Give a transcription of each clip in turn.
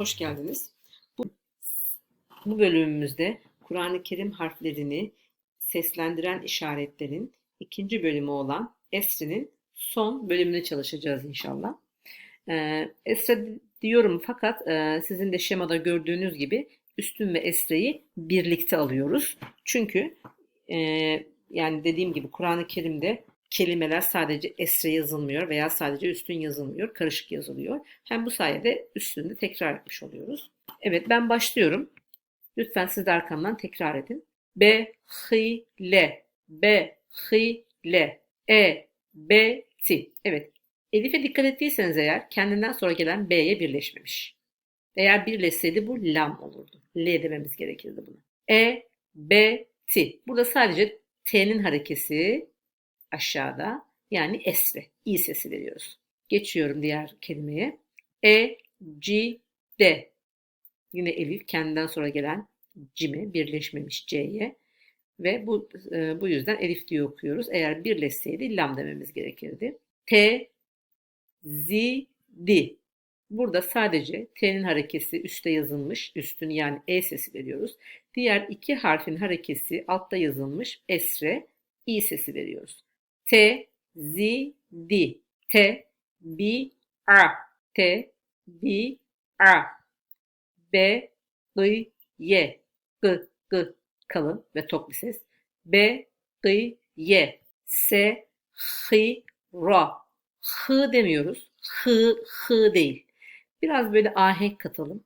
Hoş geldiniz. Bu, bu bölümümüzde Kur'an-ı Kerim harflerini seslendiren işaretlerin ikinci bölümü olan Esri'nin son bölümünü çalışacağız inşallah. Ee, Esra diyorum fakat e, sizin de şemada gördüğünüz gibi üstün ve esreyi birlikte alıyoruz. Çünkü e, yani dediğim gibi Kur'an-ı Kerim'de kelimeler sadece esre yazılmıyor veya sadece üstün yazılmıyor, karışık yazılıyor. Hem bu sayede üstünde tekrar etmiş oluyoruz. Evet ben başlıyorum. Lütfen siz de arkamdan tekrar edin. B, H, L, B, H, L, E, B, T. Evet. Elif'e dikkat ettiyseniz eğer kendinden sonra gelen B'ye birleşmemiş. Eğer birleşseydi bu lam olurdu. L dememiz gerekirdi buna. E, B, T. Burada sadece T'nin harekesi aşağıda yani esre. i sesi veriyoruz. Geçiyorum diğer kelimeye. E, C, D. Yine elif kendinden sonra gelen cime birleşmemiş c'ye ve bu e, bu yüzden elif diye okuyoruz. Eğer birleşseydi lam dememiz gerekirdi. T, Z, D. Burada sadece T'nin harekesi üstte yazılmış, üstün yani E sesi veriyoruz. Diğer iki harfin harekesi altta yazılmış esre, i sesi veriyoruz. T, Z, D. T, B, A. T, B, A. B, I, Y. G, G kalın ve tok bir ses. B, I, Y. S, H, Ra. H demiyoruz. H, H değil. Biraz böyle ahenk katalım.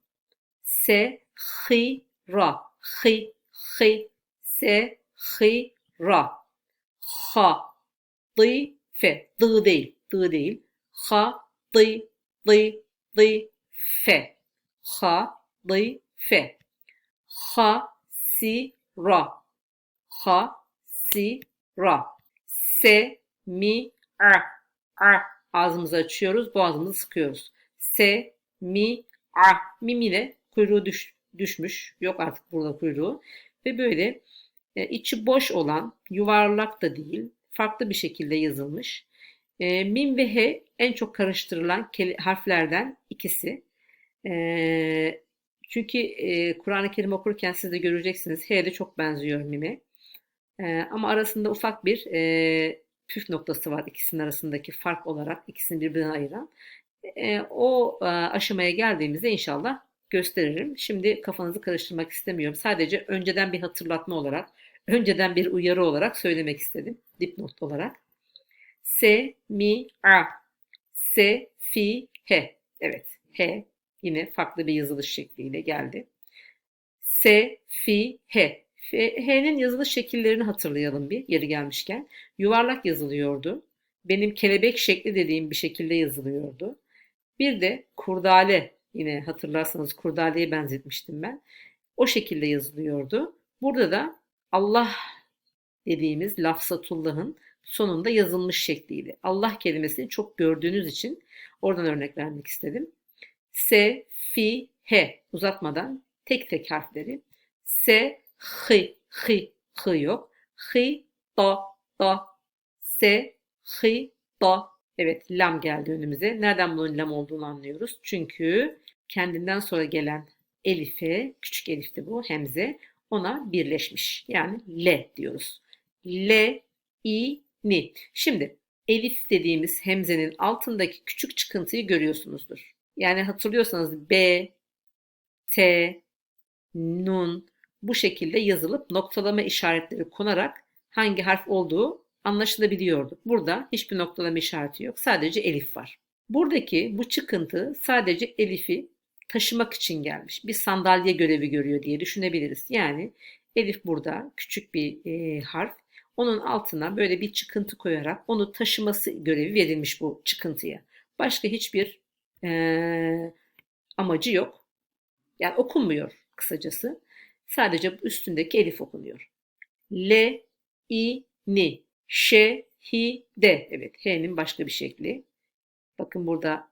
S, H, Ra. H, H. S, H, Ra. Ha, D, F. D değil. D değil. Ha, D, D, D, F. Ha, D, F. Ha, si, ra. Ha, si, ra. Se, mi, a. A. Ağzımızı açıyoruz, boğazımızı sıkıyoruz. Se, mi, a. Mim ile kuyruğu düş, düşmüş. Yok artık burada kuyruğu. Ve böyle e, içi boş olan, yuvarlak da değil, farklı bir şekilde yazılmış. E, mim ve he en çok karıştırılan harflerden ikisi. E, çünkü e, Kur'an-ı Kerim okurken siz de göreceksiniz. H de çok benziyor mime. E, ama arasında ufak bir e, püf noktası var ikisinin arasındaki fark olarak ikisini birbirinden ayıran. E, o e, aşamaya geldiğimizde inşallah gösteririm. Şimdi kafanızı karıştırmak istemiyorum. Sadece önceden bir hatırlatma olarak, önceden bir uyarı olarak söylemek istedim. Dipnot olarak. Se, mi, a. Se, fi, he. Evet, he yine farklı bir yazılış şekliyle geldi. S, fi, h. H'nin yazılış şekillerini hatırlayalım bir yeri gelmişken. Yuvarlak yazılıyordu. Benim kelebek şekli dediğim bir şekilde yazılıyordu. Bir de kurdale yine hatırlarsanız kurdaleye benzetmiştim ben. O şekilde yazılıyordu. Burada da Allah dediğimiz lafzatullah'ın sonunda yazılmış şekliyle. Allah kelimesini çok gördüğünüz için oradan örnek vermek istedim. S, Fi, H uzatmadan tek tek harfleri. S, H, H, H yok. H, Da, Da. S, H, Da. Evet lam geldi önümüze. Nereden bunun lam olduğunu anlıyoruz. Çünkü kendinden sonra gelen elife, küçük elifti bu, hemze, ona birleşmiş. Yani L diyoruz. L, I, Ni. Şimdi elif dediğimiz hemzenin altındaki küçük çıkıntıyı görüyorsunuzdur. Yani hatırlıyorsanız B, T, Nun bu şekilde yazılıp noktalama işaretleri konarak hangi harf olduğu anlaşılabiliyordu. Burada hiçbir noktalama işareti yok. Sadece elif var. Buradaki bu çıkıntı sadece elifi taşımak için gelmiş. Bir sandalye görevi görüyor diye düşünebiliriz. Yani elif burada küçük bir e, harf. Onun altına böyle bir çıkıntı koyarak onu taşıması görevi verilmiş bu çıkıntıya. Başka hiçbir e, amacı yok. Yani okunmuyor kısacası. Sadece üstündeki elif okunuyor. L, I, Ni, Ş, Hi, D. Evet, H'nin başka bir şekli. Bakın burada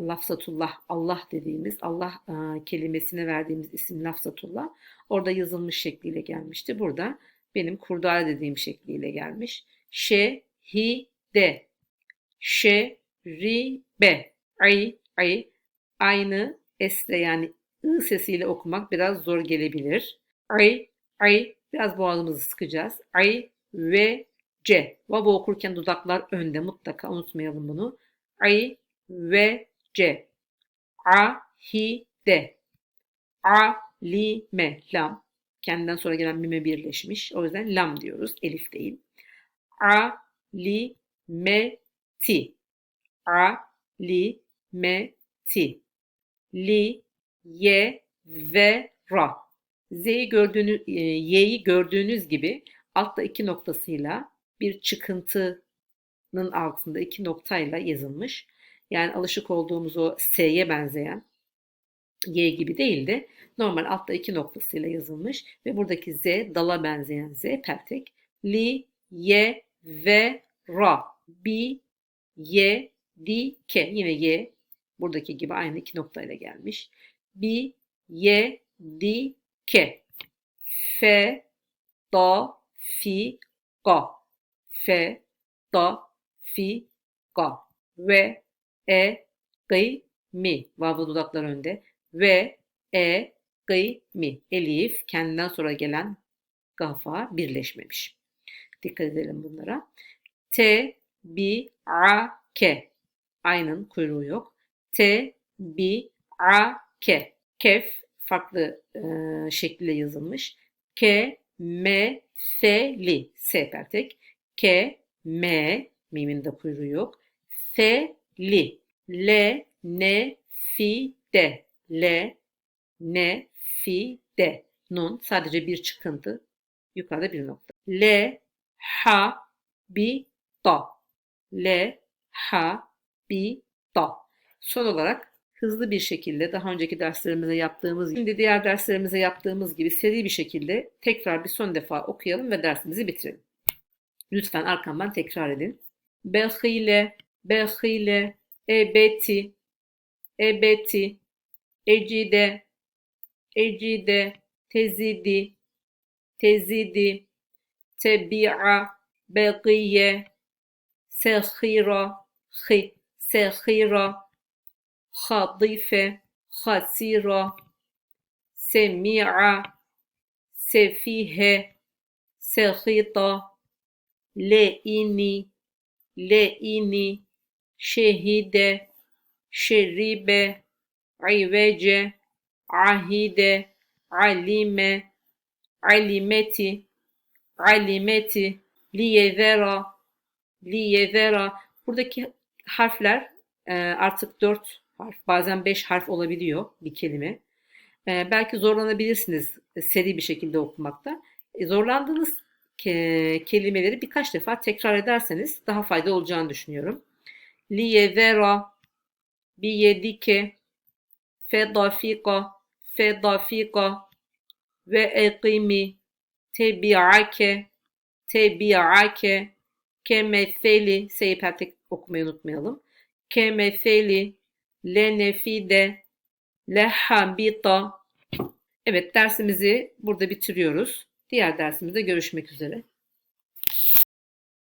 lafzatullah, Allah dediğimiz, Allah e, kelimesine verdiğimiz isim lafzatullah. Orada yazılmış şekliyle gelmişti. Burada benim kurdale dediğim şekliyle gelmiş. Ş, Hi, D. Ş, Ri, B. Ay, ay aynı S'le yani ı sesiyle okumak biraz zor gelebilir. Ay, ay biraz boğazımızı sıkacağız. Ay ve C. Vava okurken dudaklar önde mutlaka unutmayalım bunu. Ay ve C. A, hi, de. A, li, me, lam. Kendinden sonra gelen mime birleşmiş. O yüzden lam diyoruz. Elif değil. A, li, me, ti. A, li, me, ti. Li, ye, ve, ra. Z'yi gördüğünüz, e, y'yi gördüğünüz gibi altta iki noktasıyla bir çıkıntının altında iki noktayla yazılmış. Yani alışık olduğumuz o S'ye benzeyen Y gibi değil de normal altta iki noktasıyla yazılmış ve buradaki Z dala benzeyen Z peltek. Li, ye, ve, ra. Bi, ye, di, ke. Yine ye buradaki gibi aynı iki noktayla gelmiş. Bi, ye, di, ke. Fe, da, fi, ga. Fe, da, fi, ga. Ve, e, gıy, mi. Vavı dudaklar önde. Ve, e, gıy, mi. Elif kendinden sonra gelen gafa birleşmemiş. Dikkat edelim bunlara. T, bi, a, ke. Aynın kuyruğu yok. T, bi, a, ke. Kef farklı e, şekliyle yazılmış. K, M, F, Li. S pertek. K, M, mimin de kuyruğu yok. F, Li. L, N, Fi, De. L, N, Fi, De. Nun sadece bir çıkıntı. Yukarıda bir nokta. L, Ha, Bi, Da. L, Ha, Bi, Da. Son olarak hızlı bir şekilde daha önceki derslerimizde yaptığımız şimdi diğer derslerimizde yaptığımız gibi seri bir şekilde tekrar bir son defa okuyalım ve dersimizi bitirelim. Lütfen arkamdan tekrar edin. Behile, behile, ebeti. Ebeti. Ejide. Ejide. Tezidi. Tezidi. تبيع بقية سخيرة خي سخيرة خضيفة خسيرة سميعة سفيهة سخيطة لئيني لئيني şehide, şeribe, ivece, ahide, alime, alimeti, alimeti, liyevera, liyevera. Buradaki harfler e, artık dört harf, bazen beş harf olabiliyor bir kelime. E, belki zorlanabilirsiniz seri bir şekilde okumakta. E, zorlandığınız kelimeleri birkaç defa tekrar ederseniz daha faydalı olacağını düşünüyorum. Liyevera, biyedike, fedafika, fedafika ve ekimi, tebi'ake, tebi'ake, kemefeli, seyipeltek okumayı unutmayalım. Kemefeli, lenefide, lehabita. Evet dersimizi burada bitiriyoruz. Diğer dersimizde görüşmek üzere.